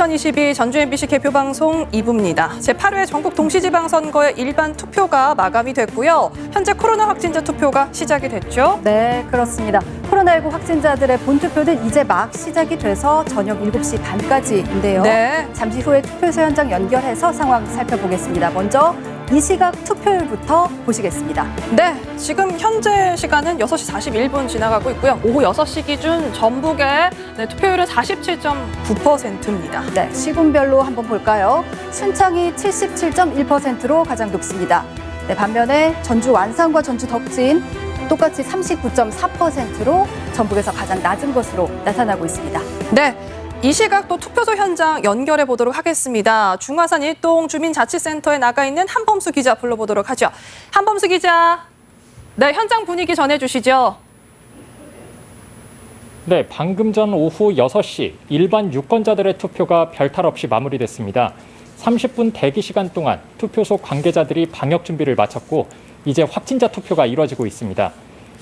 2022 전주 MBC 개표 방송 2부입니다. 제8회 전국 동시지방선거의 일반 투표가 마감이 됐고요. 현재 코로나 확진자 투표가 시작이 됐죠. 네, 그렇습니다. 코로나19 확진자들의 본투표는 이제 막 시작이 돼서 저녁 7시 반까지인데요. 네. 잠시 후에 투표소 현장 연결해서 상황 살펴보겠습니다. 먼저 이 시각 투표율부터 보시겠습니다. 네, 지금 현재 시간은 6시 41분 지나가고 있고요. 오후 6시 기준 전북의 네, 투표율은 47.9%입니다. 네, 시군별로 한번 볼까요? 순창이 77.1%로 가장 높습니다. 네, 반면에 전주 완산과 전주 덕진 똑같이 39.4%로 전북에서 가장 낮은 것으로 나타나고 있습니다. 네. 이 시각 또 투표소 현장 연결해 보도록 하겠습니다. 중화산 일동 주민자치센터에 나가 있는 한범수 기자 불러보도록 하죠. 한범수 기자. 네, 현장 분위기 전해주시죠. 네, 방금 전 오후 6시 일반 유권자들의 투표가 별탈 없이 마무리됐습니다. 30분 대기 시간 동안 투표소 관계자들이 방역 준비를 마쳤고 이제 확진자 투표가 이뤄지고 있습니다.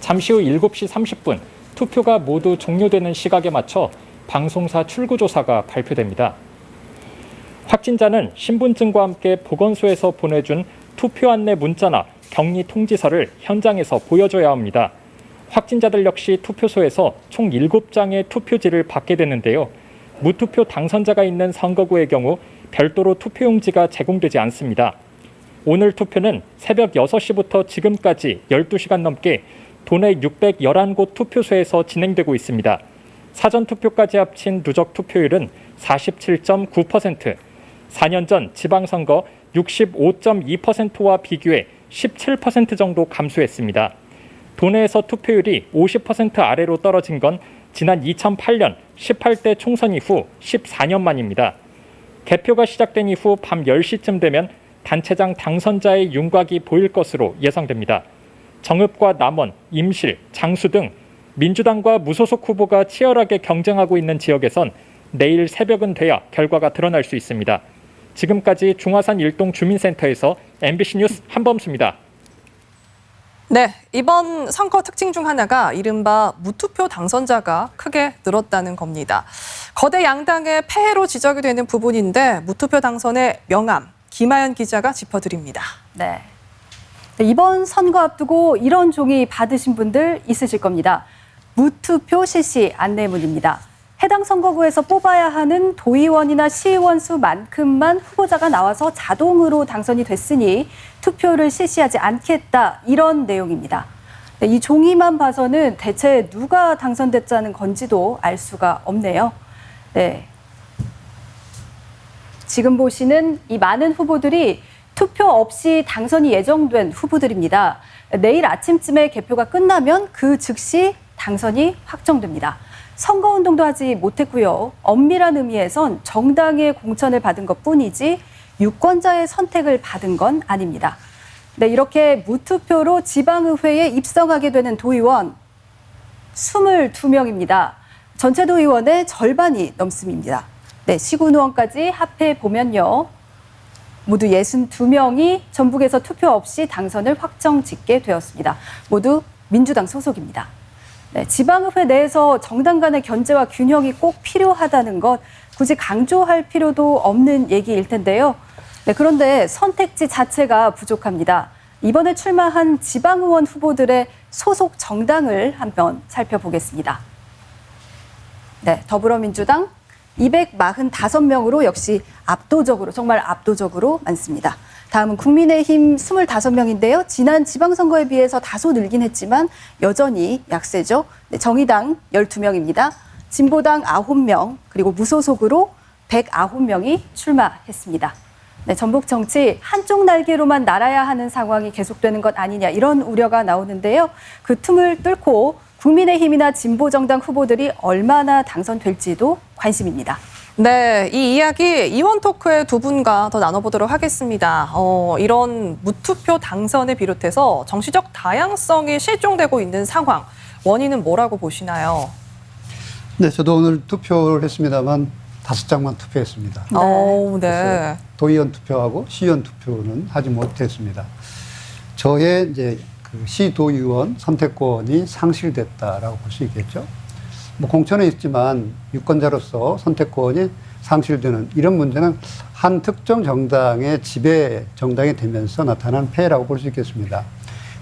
잠시 후 7시 30분 투표가 모두 종료되는 시각에 맞춰 방송사 출구조사가 발표됩니다. 확진자는 신분증과 함께 보건소에서 보내준 투표 안내 문자나 격리 통지서를 현장에서 보여줘야 합니다. 확진자들 역시 투표소에서 총 7장의 투표지를 받게 되는데요. 무투표 당선자가 있는 선거구의 경우 별도로 투표용지가 제공되지 않습니다. 오늘 투표는 새벽 6시부터 지금까지 12시간 넘게 도내 611곳 투표소에서 진행되고 있습니다. 사전 투표까지 합친 누적 투표율은 47.9%, 4년 전 지방선거 65.2%와 비교해 17% 정도 감소했습니다. 도내에서 투표율이 50% 아래로 떨어진 건 지난 2008년 18대 총선 이후 14년 만입니다. 개표가 시작된 이후 밤 10시쯤 되면 단체장 당선자의 윤곽이 보일 것으로 예상됩니다. 정읍과 남원, 임실, 장수 등 민주당과 무소속 후보가 치열하게 경쟁하고 있는 지역에선 내일 새벽은 돼야 결과가 드러날 수 있습니다. 지금까지 중화산 일동 주민센터에서 MBC 뉴스 한범수입니다. 네, 이번 선거 특징 중 하나가 이른바 무투표 당선자가 크게 늘었다는 겁니다. 거대 양당의 폐해로 지적이 되는 부분인데 무투표 당선의 명암 김하연 기자가 짚어드립니다. 네. 네, 이번 선거 앞두고 이런 종이 받으신 분들 있으실 겁니다. 무투표 실시 안내문입니다. 해당 선거구에서 뽑아야 하는 도의원이나 시의원 수만큼만 후보자가 나와서 자동으로 당선이 됐으니 투표를 실시하지 않겠다 이런 내용입니다. 네, 이 종이만 봐서는 대체 누가 당선됐다는 건지도 알 수가 없네요. 네. 지금 보시는 이 많은 후보들이 투표 없이 당선이 예정된 후보들입니다. 내일 아침쯤에 개표가 끝나면 그 즉시 당선이 확정됩니다. 선거운동도 하지 못했고요. 엄밀한 의미에선 정당의 공천을 받은 것 뿐이지 유권자의 선택을 받은 건 아닙니다. 네, 이렇게 무투표로 지방의회에 입성하게 되는 도의원 22명입니다. 전체 도의원의 절반이 넘습니다. 네, 시군 의원까지 합해 보면요. 모두 62명이 전북에서 투표 없이 당선을 확정 짓게 되었습니다. 모두 민주당 소속입니다. 네, 지방의회 내에서 정당 간의 견제와 균형이 꼭 필요하다는 것 굳이 강조할 필요도 없는 얘기일 텐데요. 네, 그런데 선택지 자체가 부족합니다. 이번에 출마한 지방의원 후보들의 소속 정당을 한번 살펴보겠습니다. 네, 더불어민주당 245명으로 역시 압도적으로 정말 압도적으로 많습니다. 다음은 국민의힘 25명인데요. 지난 지방선거에 비해서 다소 늘긴 했지만 여전히 약세죠. 네, 정의당 12명입니다. 진보당 9명, 그리고 무소속으로 109명이 출마했습니다. 네, 전북 정치 한쪽 날개로만 날아야 하는 상황이 계속되는 것 아니냐 이런 우려가 나오는데요. 그 틈을 뚫고 국민의힘이나 진보정당 후보들이 얼마나 당선될지도 관심입니다. 네, 이 이야기 이원 토크의 두 분과 더 나눠보도록 하겠습니다. 어, 이런 무투표 당선을 비롯해서 정치적 다양성이 실종되고 있는 상황, 원인은 뭐라고 보시나요? 네, 저도 오늘 투표를 했습니다만 다섯 장만 투표했습니다. 네. 어, 네. 도의원 투표하고 시의원 투표는 하지 못했습니다. 저의 이제 그 시도의원 선택권이 상실됐다라고 볼 수 있겠죠. 뭐 공천에 있지만 유권자로서 선택권이 상실되는 이런 문제는 한 특정 정당의 지배 정당이 되면서 나타난 폐해라고 볼 수 있겠습니다.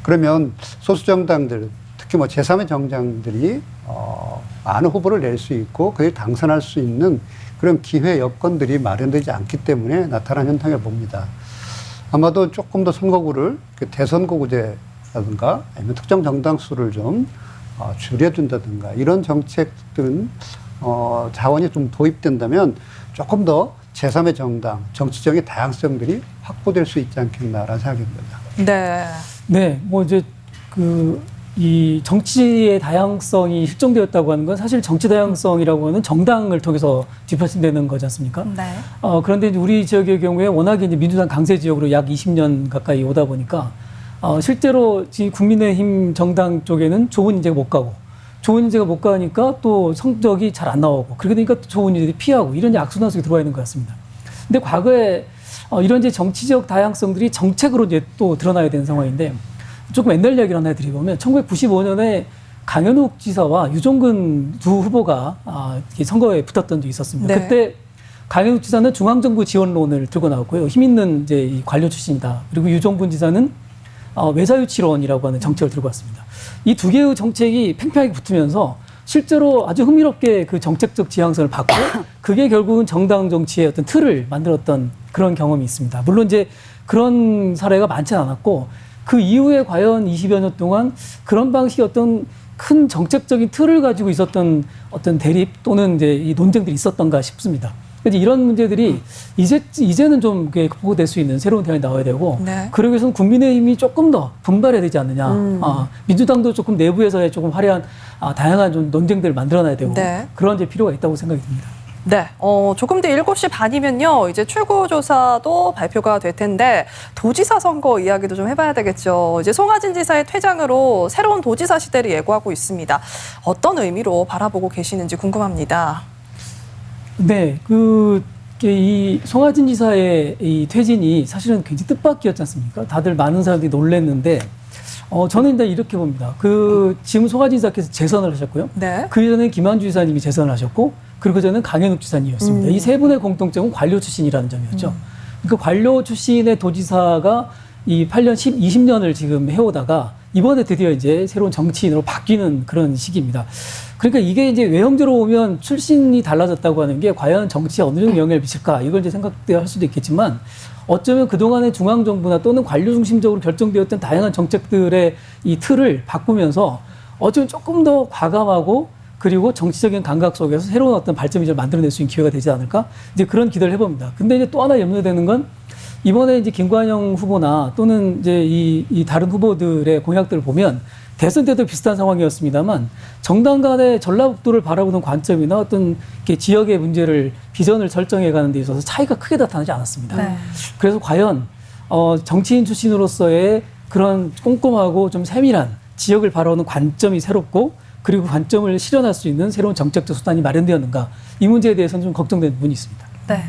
그러면 소수 정당들 특히 뭐 제3의 정당들이 어, 많은 후보를 낼 수 있고 그에 당선할 수 있는 그런 기회 여건들이 마련되지 않기 때문에 나타난 현상을 봅니다. 아마도 조금 더 선거구를 그 대선거구제라든가 아니면 특정 정당 수를 좀 어, 줄여준다든가 이런 정책들은 어, 자원이 좀 도입된다면 조금 더 제3의 정당, 정치적인 다양성들이 확보될 수 있지 않겠나라는 생각이 듭니다. 네. 네, 뭐 이제 그 이 정치의 다양성이 실종되었다고 하는 건 사실 정치 다양성이라고 하는 정당을 통해서 뒷받침되는 거지 않습니까? 네. 어, 그런데 이제 우리 지역의 경우에 워낙에 이제 민주당 강세 지역으로 약 20년 가까이 오다 보니까 어, 실제로 지금 국민의힘 정당 쪽에는 좋은 인재가 못 가고 좋은 인재가 못 가니까 또 성적이 잘 안 나오고 그러게 되니까 또 좋은 인재들이 피하고 이런 악순환 속에 들어와 있는 것 같습니다. 근데 과거에 어, 이런 이제 정치적 다양성들이 정책으로 이제 또 드러나야 되는 상황인데 조금 옛날 이야기를 하나 드리보면 1995년에 강현욱 지사와 유종근 두 후보가 아, 선거에 붙었던 적이 있었습니다. 네. 그때 강현욱 지사는 중앙정부 지원론을 들고 나왔고요. 힘 있는 이제 이 관료 출신이다. 그리고 유종근 지사는 어, 외사유치론이라고 하는 정책을 들고 왔습니다. 이 두 개의 정책이 팽팽하게 붙으면서 실제로 아주 흥미롭게 그 정책적 지향성을 받고 그게 결국은 정당 정치의 어떤 틀을 만들었던 그런 경험이 있습니다. 물론 이제 그런 사례가 많지는 않았고 그 이후에 과연 20여 년 동안 그런 방식의 어떤 큰 정책적인 틀을 가지고 있었던 어떤 대립 또는 이제 이 논쟁들이 있었던가 싶습니다. 그래서 이런 문제들이 이제 이제는 좀 극복될 수 있는 새로운 대안이 나와야 되고 네. 그러기 위해서는 국민의힘이 조금 더 분발해야 되지 않느냐. 음. 아, 민주당도 조금 내부에서의 조금 화려한 아, 다양한 좀 논쟁들을 만들어놔야 되고 네. 그런 이제 필요가 있다고 생각이 듭니다. 네, 어, 조금 뒤 7시 반이면요. 이제 출구조사도 발표가 될 텐데, 도지사 선거 이야기도 좀 해봐야 되겠죠. 이제 송하진 지사의 퇴장으로 새로운 도지사 시대를 예고하고 있습니다. 어떤 의미로 바라보고 계시는지 궁금합니다. 네, 그, 이 송하진 지사의 이 퇴진이 사실은 굉장히 뜻밖이었지 않습니까? 다들 많은 사람들이 놀랬는데, 어, 저는 일단 이렇게 봅니다. 그, 지금 송하진 지사께서 재선을 하셨고요. 네. 그 전에 김한주 지사님이 재선을 하셨고, 그리고 그 전에는 강현욱 지사님이었습니다. 음. 이세 분의 공통점은 관료 출신이라는 점이었죠. 그 관료 출신의 도지사가 이 8년, 10, 20년을 지금 해오다가 이번에 드디어 이제 새로운 정치인으로 바뀌는 그런 시기입니다. 그러니까 이게 이제 외형적으로 보면 출신이 달라졌다고 하는 게 과연 정치에 어느 정도 영향을 미칠까 이걸 이제 생각할 수도 있겠지만 어쩌면 그동안의 중앙정부나 또는 관료 중심적으로 결정되었던 다양한 정책들의 이 틀을 바꾸면서 어쩌면 조금 더 과감하고 그리고 정치적인 감각 속에서 새로운 어떤 발전을 만들어낼 수 있는 기회가 되지 않을까 이제 그런 기대를 해봅니다. 근데 이제 또 하나 염려되는 건 이번에 이제 김관영 후보나 또는 이제 이, 이 다른 후보들의 공약들을 보면 대선 때도 비슷한 상황이었습니다만 정당 간의 전라북도를 바라보는 관점이나 어떤 지역의 문제를 비전을 설정해 가는 데 있어서 차이가 크게 나타나지 않았습니다. 네. 그래서 과연 어, 정치인 출신으로서의 그런 꼼꼼하고 좀 세밀한 지역을 바라보는 관점이 새롭고 그리고 관점을 실현할 수 있는 새로운 정책적 수단이 마련되었는가 이 문제에 대해서는 좀 걱정되는 부분이 있습니다. 네.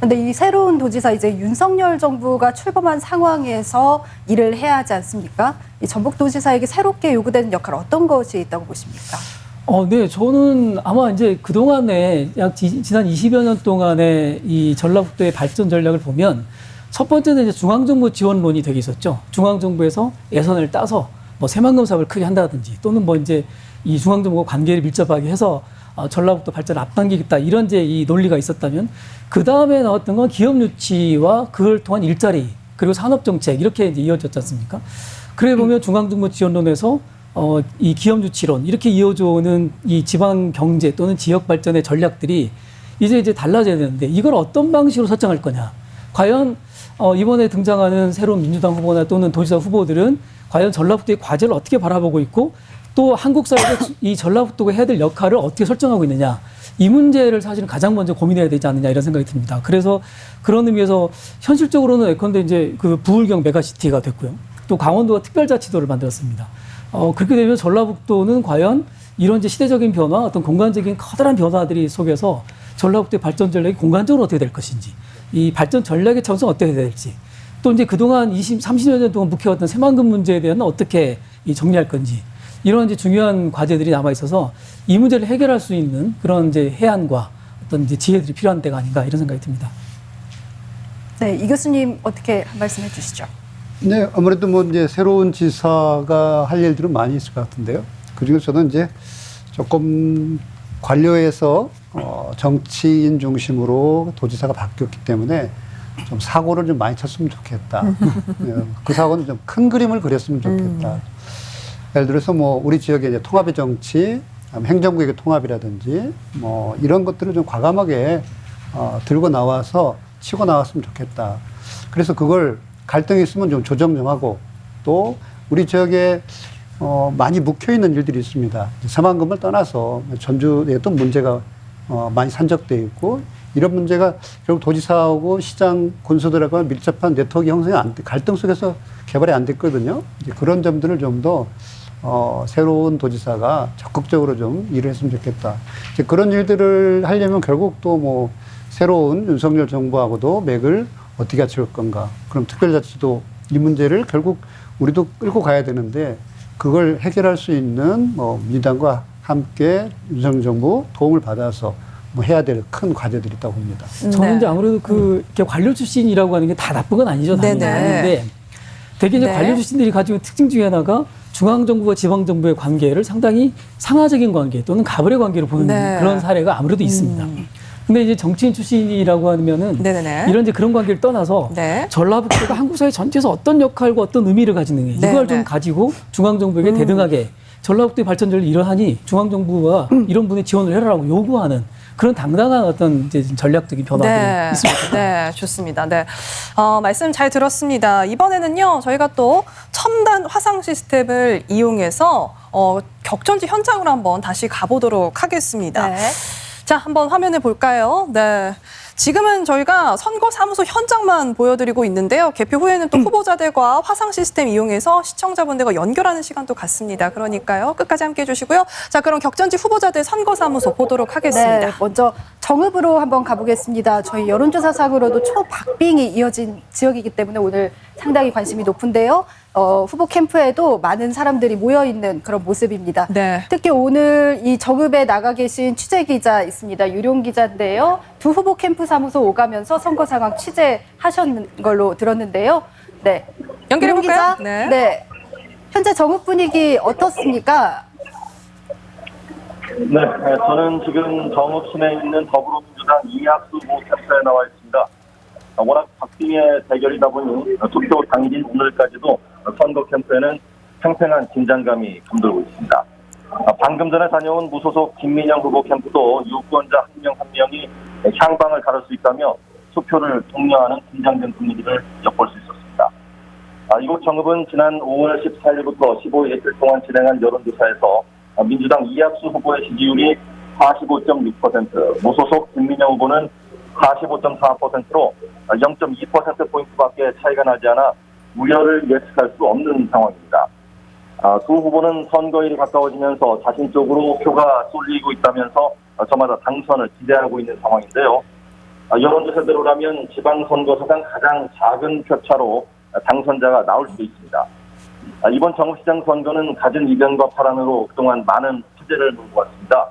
근데 이 새로운 도지사 이제 윤석열 정부가 출범한 상황에서 일을 해야 하지 않습니까? 이 전북 도지사에게 새롭게 요구되는 역할 어떤 것이 있다고 보십니까? 어, 네. 저는 아마 이제 그동안에 약 지, 지난 20여 년 동안의 이 전라북도의 발전 전략을 보면 첫 번째는 이제 중앙정부 지원론이 되게 있었죠. 중앙정부에서 예산을 따서 뭐 새만금 사업을 크게 한다든지 또는 뭐 이제 이 중앙정부가 관계를 밀접하게 해서 어, 전라북도 발전을 앞당기겠다 이런 이제 이 논리가 있었다면 그 다음에 나왔던 건 기업 유치와 그걸 통한 일자리 그리고 산업 정책 이렇게 이제 이어졌지 않습니까? 그래 보면 중앙정부 지원론에서 어, 이 기업 유치론 이렇게 이어져 오는 이 지방 경제 또는 지역 발전의 전략들이 이제 이제 달라져야 되는데 이걸 어떤 방식으로 설정할 거냐? 과연 어, 이번에 등장하는 새로운 민주당 후보나 또는 도지사 후보들은 과연 전라북도의 과제를 어떻게 바라보고 있고 또 한국 사회가 이 전라북도가 해야 될 역할을 어떻게 설정하고 있느냐 이 문제를 사실은 가장 먼저 고민해야 되지 않느냐 이런 생각이 듭니다. 그래서 그런 의미에서 현실적으로는 예컨대 이제 그 부울경 메가시티가 됐고요. 또 강원도가 특별자치도를 만들었습니다. 어, 그렇게 되면 전라북도는 과연 이런 이제 시대적인 변화, 어떤 공간적인 커다란 변화들이 속에서 전라북도의 발전 전략이 공간적으로 어떻게 될 것인지, 이 발전 전략의 차원성 어떻게 될지, 또 이제 그동안 20, 30여 년 동안 묵혀왔던 새만금 문제에 대한 어떻게 이 정리할 건지, 이런 이제 중요한 과제들이 남아 있어서 이 문제를 해결할 수 있는 그런 이제 해안과 어떤 이제 지혜들이 필요한 때가 아닌가 이런 생각이 듭니다. 네, 이 교수님 어떻게 한 말씀 해 주시죠. 네, 아무래도 뭐 이제 새로운 지사가 할 일들은 많이 있을 것 같은데요. 그리고 저는 이제 조금 관료에서 어, 정치인 중심으로 도지사가 바뀌었기 때문에 좀 사고를 좀 많이 쳤으면 좋겠다. 예, 그 사고는 좀 큰 그림을 그렸으면 좋겠다. 예를 들어서 뭐 우리 지역의 이제 통합의 정치, 행정구역의 통합이라든지 뭐 이런 것들을 좀 과감하게 어, 들고 나와서 치고 나왔으면 좋겠다. 그래서 그걸 갈등이 있으면 좀 조정 좀 하고 또 우리 지역에 어, 많이 묵혀 있는 일들이 있습니다. 사망금을 떠나서 전주에 또 문제가 어, 많이 산적돼 있고 이런 문제가 결국 도지사하고 시장 군수들하고 밀접한 네트워크 형성이 안 돼, 갈등 속에서 개발이 안 됐거든요. 이제 그런 점들을 좀 더 어, 새로운 도지사가 적극적으로 좀 일을 했으면 좋겠다. 이제 그런 일들을 하려면 결국 또 뭐 새로운 윤석열 정부하고도 맥을 어떻게 맞출 건가. 그럼 특별자치도 이 문제를 결국 우리도 끌고 가야 되는데 그걸 해결할 수 있는 뭐 민주당과 함께 윤석열 정부 도움을 받아서 뭐 해야 될 큰 과제들이 있다고 봅니다. 저는 네. 이제 아무래도 그 관료 출신이라고 하는 게 다 나쁜 건 아니죠. 네네. 당연히 아닌데 되게 이제 네. 관료 출신들이 가지고 있는 특징 중에 하나가 중앙 정부와 지방 정부의 관계를 상당히 상하적인 관계 또는 가불의 관계로 보는 네. 음. 그런 사례가 아무래도 있습니다. 근데 이제 정치인 출신이라고 하면은 네네네. 이런 이제 그런 관계를 떠나서 네. 전라북도가 한국 사회 전체에서 어떤 역할과 어떤 의미를 가지는 게 네, 이걸 네. 좀 가지고 중앙 정부에게 대등하게 전라북도의 발전을 이러하니 중앙 정부가 이런 분의 지원을 해라라고 요구하는 그런 당당한 어떤 이제 전략적인 변화들이 네, 있습니다. 네, 좋습니다. 네, 어, 말씀 잘 들었습니다. 이번에는요, 저희가 또 첨단 화상 시스템을 이용해서 어, 격전지 현장으로 한번 다시 가보도록 하겠습니다. 네. 자, 한번 화면을 볼까요? 네. 지금은 저희가 선거사무소 현장만 보여드리고 있는데요. 개표 후에는 또 후보자들과 화상 시스템 이용해서 시청자분들과 연결하는 시간도 갖습니다. 그러니까요. 끝까지 함께 해주시고요. 자, 그럼 격전지 후보자들 선거사무소 보도록 하겠습니다. 네, 먼저 정읍으로 한번 가보겠습니다. 저희 여론조사상으로도 초박빙이 이어진 지역이기 때문에 오늘 상당히 관심이 높은데요. 어, 후보 캠프에도 많은 사람들이 모여 있는 그런 모습입니다. 네. 특히 오늘 이 정읍에 나가 계신 취재 기자 있습니다. 유룡 기자인데요. 두 후보 캠프 사무소 오가면서 선거 상황 취재하셨는 걸로 들었는데요. 네. 연결해 유룡 볼까요? 기자? 네. 네. 현재 정읍 분위기 어떻습니까? 네, 네, 저는 지금 정읍 시내에 있는 더불어민주당 이학수 모 캠프에 나와 있습니다. 어, 워낙 박빙의 대결이다 보니 어, 투표 당일인 오늘까지도 선거 캠프에는 팽팽한 긴장감이 감돌고 있습니다. 어, 방금 전에 다녀온 무소속 김민영 후보 캠프도 유권자 한 명 한 명이 향방을 가를 수 있다며 투표를 독려하는 긴장된 분위기를 엿볼 수 있었습니다. 아, 이곳 정읍은 지난 5월 14일부터 15일 이틀 동안 진행한 여론조사에서 아, 민주당 이학수 후보의 지지율이 45.6%, 무소속 김민영 후보는 45.4%로 0.2%포인트밖에 차이가 나지 않아 우려를 예측할 수 없는 상황입니다. 아, 두 후보는 선거일이 가까워지면서 자신 쪽으로 표가 쏠리고 있다면서 아, 저마다 당선을 기대하고 있는 상황인데요. 아, 여론조사대로라면 지방선거사상 가장 작은 표차로 아, 당선자가 나올 수도 있습니다. 아, 이번 정읍시장 선거는 갖은 이변과 파란으로 그동안 많은 화제를 몰고 왔습니다.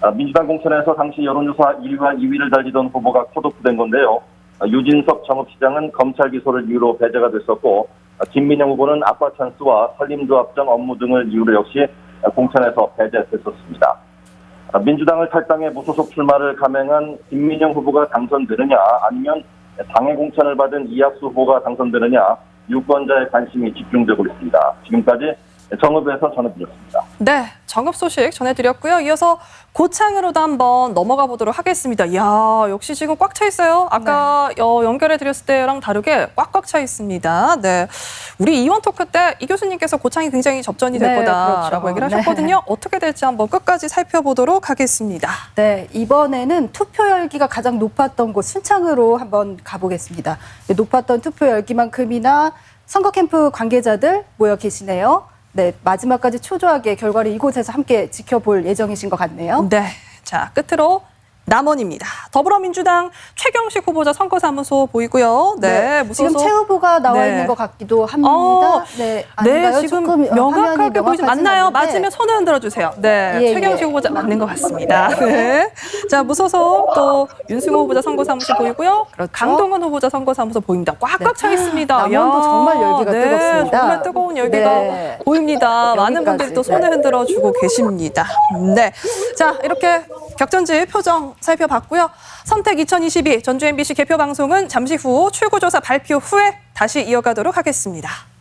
아, 민주당 공천에서 당시 여론조사 1위와 2위를 달리던 후보가 컷오프된 건데요. 아, 유진석 정읍시장은 검찰 기소를 이유로 배제가 됐었고 아, 김민영 후보는 아빠 찬스와 산림조합장 업무 등을 이유로 역시 아, 공천에서 배제됐었습니다. 아, 민주당을 탈당해 무소속 출마를 감행한 김민영 후보가 당선되느냐 아니면 당의 공천을 받은 이학수 후보가 당선되느냐 유권자의 관심이 집중되고 있습니다. 지금까지 정읍에서 전해드렸습니다. 네, 정읍 소식 전해드렸고요. 이어서 고창으로도 한번 넘어가 보도록 하겠습니다. 이야, 역시 지금 꽉 차 있어요. 아까 어, 연결해 드렸을 때랑 다르게 꽉꽉 차 있습니다. 네, 우리 이원 토크 때 이 교수님께서 고창이 굉장히 접전이 될 네, 거다라고 그렇죠. 얘기를 네. 하셨거든요. 어떻게 될지 한번 끝까지 살펴보도록 하겠습니다. 네, 이번에는 투표 열기가 가장 높았던 곳 순창으로 한번 가보겠습니다. 네, 높았던 투표 열기만큼이나 선거 캠프 관계자들 모여 계시네요. 네, 마지막까지 초조하게 결과를 이곳에서 함께 지켜볼 예정이신 것 같네요. 네, 자 끝으로 남원입니다. 더불어민주당 최경식 후보자 선거사무소 보이고요. 네, 무소속. 지금 최 후보가 나와 네. 있는 것 같기도 합니다. 어, 네? 네, 지금 어, 명확하게 보이지 맞나요? 맞으면 손을 흔들어 주세요. 네, 예, 최경식 예. 후보자 맞는 것 같습니다. 네. 자, 무소속 또 윤승호 후보자 선거사무소 보이고요. 그렇죠. 강동원 후보자 선거사무소 보입니다. 꽉꽉 네. 차 있습니다. 남원도 야, 정말 열기가 네, 뜨겁습니다. 정말 뜨거운 열기가 네. 보입니다. 많은. 분들이 또 손을 네. 흔들어 주고 계십니다. 네. 자, 이렇게 격전지 표정 살펴봤고요. 선택 2022 전주 MBC 개표 방송은 잠시 후 출구조사 발표 후에 다시 이어가도록 하겠습니다.